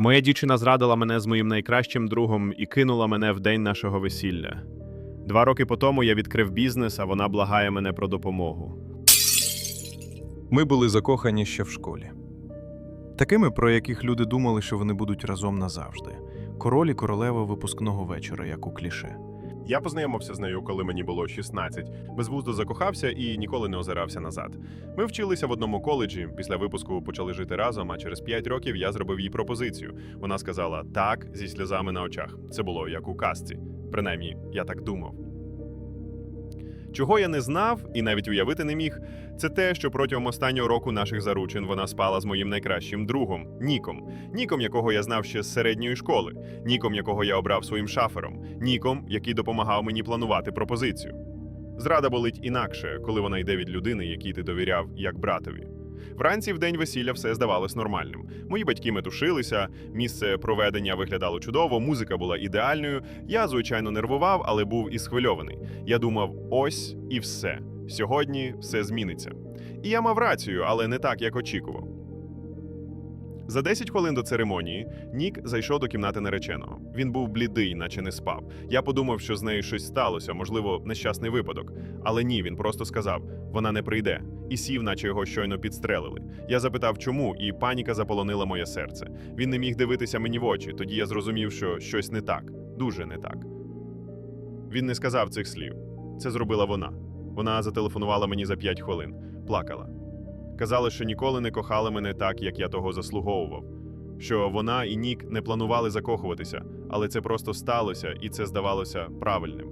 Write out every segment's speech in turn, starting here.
Моя дівчина зрадила мене з моїм найкращим другом і кинула мене в день нашого весілля. Два роки по тому я відкрив бізнес, а вона благає мене про допомогу. Ми були закохані ще в школі. Такими, про яких люди думали, що вони будуть разом назавжди. Король королева випускного вечора, як у кліше. Я познайомився з нею, коли мені було 16, безвуздо закохався і ніколи не озирався назад. Ми вчилися в одному коледжі. Після випуску почали жити разом. А через 5 років я зробив їй пропозицію. Вона сказала так зі сльозами на очах. Це було як у казці. Принаймні, я так думав. Чого я не знав і навіть уявити не міг, це те, що протягом останнього року наших заручин вона спала з моїм найкращим другом Ніком, Ніком, якого я знав ще з середньої школи, Ніком, якого я обрав своїм шафером, Ніком, який допомагав мені планувати пропозицію. Зрада болить інакше, коли вона йде від людини, якій ти довіряв як братові. Вранці в день весілля все здавалось нормальним. Мої батьки метушилися, місце проведення виглядало чудово, музика була ідеальною. Я, звичайно, нервував, але був і схвильований. Я думав: ось і все. Сьогодні все зміниться. І я мав рацію, але не так, як очікував. За 10 хвилин до церемонії Нік зайшов до кімнати нареченого. Він був блідий, наче не спав. Я подумав, що з нею щось сталося, можливо, нещасний випадок. Але ні, він просто сказав: вона не прийде, і сів, наче його щойно підстрелили. Я запитав, чому, і паніка заполонила моє серце. Він не міг дивитися мені в очі. Тоді я зрозумів, що щось не так, дуже не так. Він не сказав цих слів. Це зробила вона. Вона зателефонувала мені за 5 хвилин, плакала. Казали, що ніколи не кохали мене так, як я того заслуговував. Що вона і Нік не планували закохуватися, але це просто сталося, і це здавалося правильним.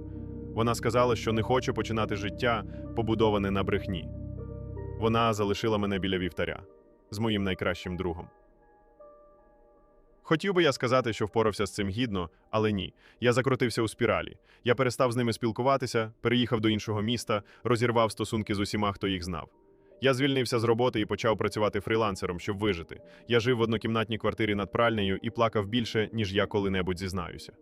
Вона сказала, що не хоче починати життя, побудоване на брехні. Вона залишила мене біля вівтаря з моїм найкращим другом. Хотів би я сказати, що впорався з цим гідно, але ні. Я закрутився у спіралі. Я перестав з ними спілкуватися, переїхав до іншого міста, розірвав стосунки з усіма, хто їх знав. Я звільнився з роботи і почав працювати фрілансером, щоб вижити. Я жив в однокімнатній квартирі над пральнею і плакав більше, ніж я коли-небудь зізнаюся.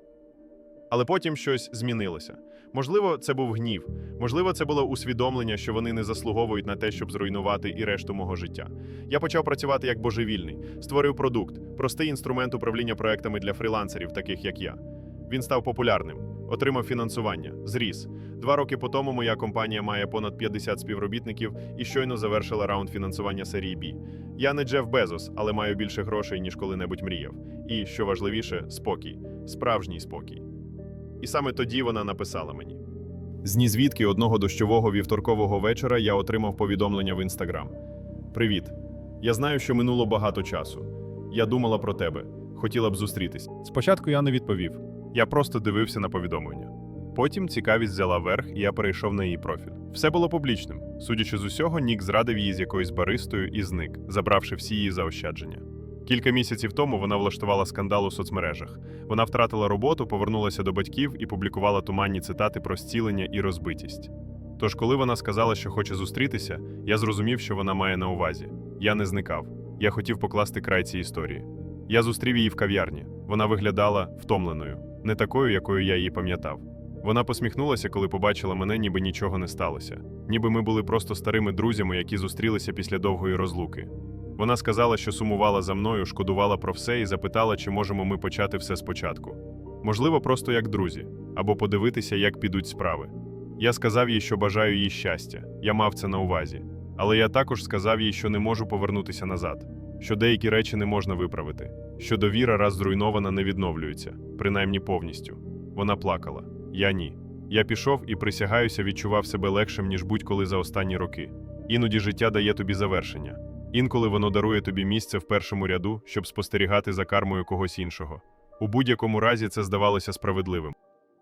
Але потім щось змінилося. Можливо, це був гнів, можливо, це було усвідомлення, що вони не заслуговують на те, щоб зруйнувати і решту мого життя. Я почав працювати як божевільний, створив продукт, простий інструмент управління проектами для фрілансерів, таких як я. Він став популярним, отримав фінансування, зріс. Два роки по тому моя компанія має понад 50 співробітників і щойно завершила раунд фінансування серії B. Я не Джеф Безос, але маю більше грошей, ніж коли-небудь мріяв. І, що важливіше, спокій, справжній спокій. І саме тоді вона написала мені. З нізвідки одного дощового вівторкового вечора я отримав повідомлення в інстаграм. Привіт. Я знаю, що минуло багато часу. Я думала про тебе, хотіла б зустрітись. Спочатку я не відповів. Я просто дивився на повідомлення. Потім цікавість взяла верх, і я перейшов на її профіль. Все було публічним. Судячи з усього, Нік зрадив її з якоюсь баристою і зник, забравши всі її заощадження. Кілька місяців тому вона влаштувала скандал у соцмережах. Вона втратила роботу, повернулася до батьків і публікувала туманні цитати про зцілення і розбитість. Тож, коли вона сказала, що хоче зустрітися, я зрозумів, що вона має на увазі. Я не зникав. Я хотів покласти край цій історії. Я зустрів її в кав'ярні. Вона виглядала втомленою, не такою, якою я її пам'ятав. Вона посміхнулася, коли побачила мене, ніби нічого не сталося, ніби ми були просто старими друзями, які зустрілися після довгої розлуки. Вона сказала, що сумувала за мною, шкодувала про все і запитала, чи можемо ми почати все спочатку. Можливо, просто як друзі, або подивитися, як підуть справи. Я сказав їй, що бажаю їй щастя, я мав це на увазі. Але я також сказав їй, що не можу повернутися назад, що деякі речі не можна виправити, що довіра, раз зруйнована, не відновлюється, принаймні повністю. Вона плакала. Я ні. Я пішов і присягаюся, відчував себе легшим, ніж будь-коли за останні роки. Іноді життя дає тобі завершення. Інколи воно дарує тобі місце в першому ряду, щоб спостерігати за кармою когось іншого. У будь-якому разі це здавалося справедливим.